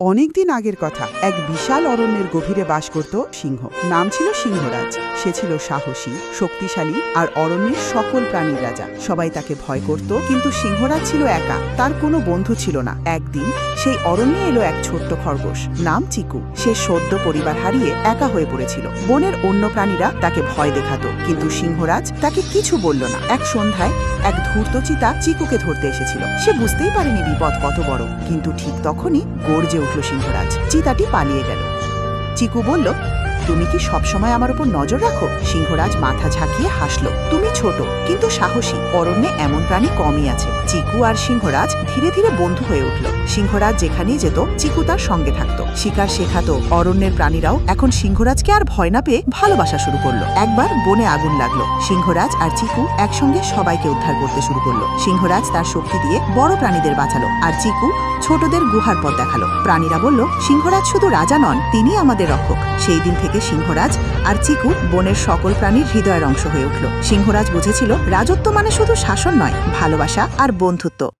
অনেকদিন আগের কথা। এক বিশাল অরণ্যের গভীরে বাস করত সিংহ। নাম ছিল সিংহরাজ। সে ছিল সাহসী, শক্তিশালী আর অরণ্যের সকল প্রাণীর রাজা। সবাই তাকে ভয় করত, কিন্তু সিংহরাজ ছিল একা। তার কোনো বন্ধু ছিল না। একদিন সেই অরণ্যে এলো এক ছোট্ট খরগোশ, নাম চিকু। সে সদ্য পরিবার হারিয়ে একা হয়ে পড়েছিল। বনের অন্য প্রাণীরা তাকে ভয় দেখাতো, কিন্তু সিংহরাজ তাকে কিছু বলল না। এক সন্ধ্যায় এক ধূর্ত চিতা চিকুকে ধরতে এসেছিল। সে বুঝতেই পারেনি বিপদ কত বড়, কিন্তু ঠিক তখনই গর্জে উঠল সিংহরাজ। চিতাটি পালিয়ে গেল। চিকু বলল তুমি কি সবসময় আমার উপর নজর রাখো? সিংহরাজ মাথা ঝাঁকিয়ে হাসল। তুমি ছোট, কিন্তু সাহসী। অরণ্যে এমন প্রাণী কমই আছে। চিকু আর সিংহরাজ ধীরে ধীরে বন্ধু হয়ে উঠল। সিংহরাজ যেখানেই যেত, চিকু তার সঙ্গে থাকতো। শিকার শেখাতো অরণ্যের প্রাণীরাও। এখন সিংহরাজকে আর ভয় না পেয়ে ভালোবাসা শুরু করল। একবার বনে আগুন লাগল। সিংহরাজ আর চিকু একসঙ্গে সবাইকে উদ্ধার করতে শুরু করল। সিংহরাজ তার শক্তি দিয়ে বড় প্রাণীদের বাঁচালো আর চিকু ছোটদের গুহার পথ দেখাল। প্রাণীরা বলল, সিংহরাজ শুধু রাজা নন তিনি আমাদের রক্ষক। সেই দিন থেকে সিংহরাজ আর চিকু বনের সকল প্রাণীর হৃদয়ের অংশ হয়ে উঠল। সিংহরাজ বুঝেছিল রাজত্ব মানে শুধু শাসন নয়, ভালোবাসা আর বন্ধুত্ব।